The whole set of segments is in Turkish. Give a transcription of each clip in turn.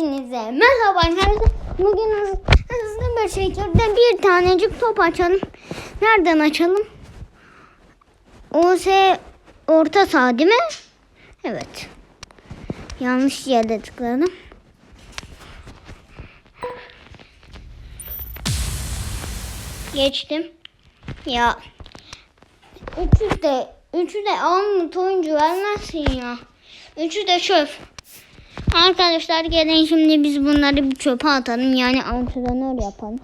Hepinize merhaba arkadaşlar. Bugün hız- hızlı bir şekilde bir tanecik top açalım. Nereden açalım? OS orta sağ değil mi? Evet. Yanlış yerde tıkladım. Geçtim. Ya. Üçü de, üçü de almut oyuncu vermezsin ya. Üçü de çöp. Arkadaşlar gelin şimdi biz bunları bir çöpe atalım. Yani antrenör yapalım.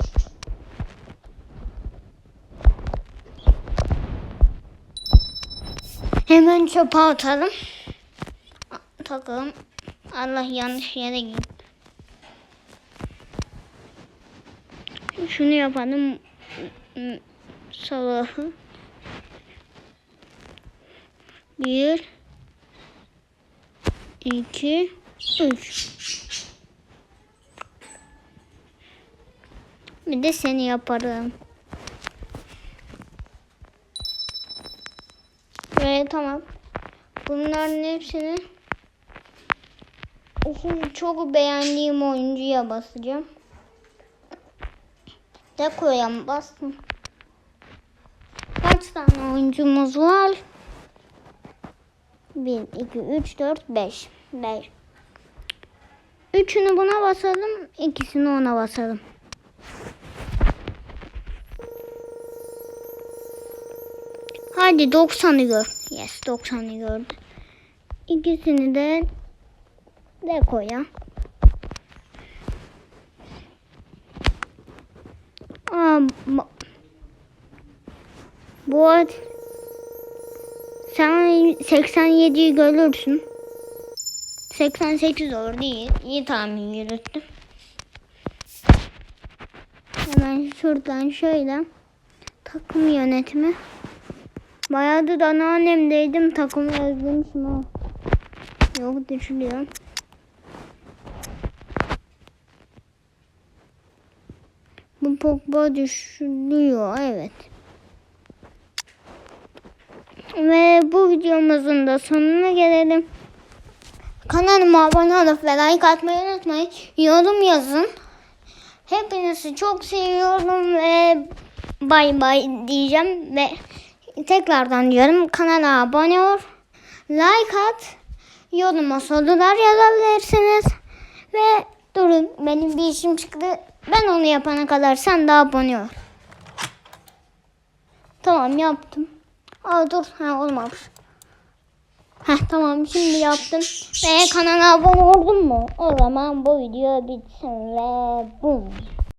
Hemen çöpe atalım. Takalım. Allah yanlış yere gitti. Şunu yapalım. Sabahı. Bir. iki, üç. Bir de seni yaparım. Ve tamam. Bunların hepsini çok beğendiğim oyuncuya basacağım. Dekoya mı bastım? Kaç tane oyuncumuz var? 1, 2, 3, 4, 5. 5. Üçünü buna basalım. ikisini ona basalım. Hadi 90'ı gör. Yes 90'ı gördü. İkisini de dekoya. Aa, bu- at sen 87'yi görürsün. 88 olur değil. İyi tahmin yürüttüm. Hemen şuradan şöyle takım yönetimi. Bayağıdır anneannemdeydim takımı özlemişim ha. Yok düşürüyor. Bu Pogba düşürüyor evet. Ve bu videomuzun da sonuna gelelim. Kanalıma abone olup ve like atmayı unutmayın. Yorum yazın. Hepinizi çok seviyorum ve bay bay diyeceğim ve tekrardan diyorum kanala abone ol, like at, yoruma sorular yazabilirsiniz ve durun benim bir işim çıktı. Ben onu yapana kadar sen de abone ol. Tamam yaptım. Aa dur ha olmamış. Heh tamam şimdi yaptım. Ve kanala abone oldun mu? O zaman bu video bitsin ve bum.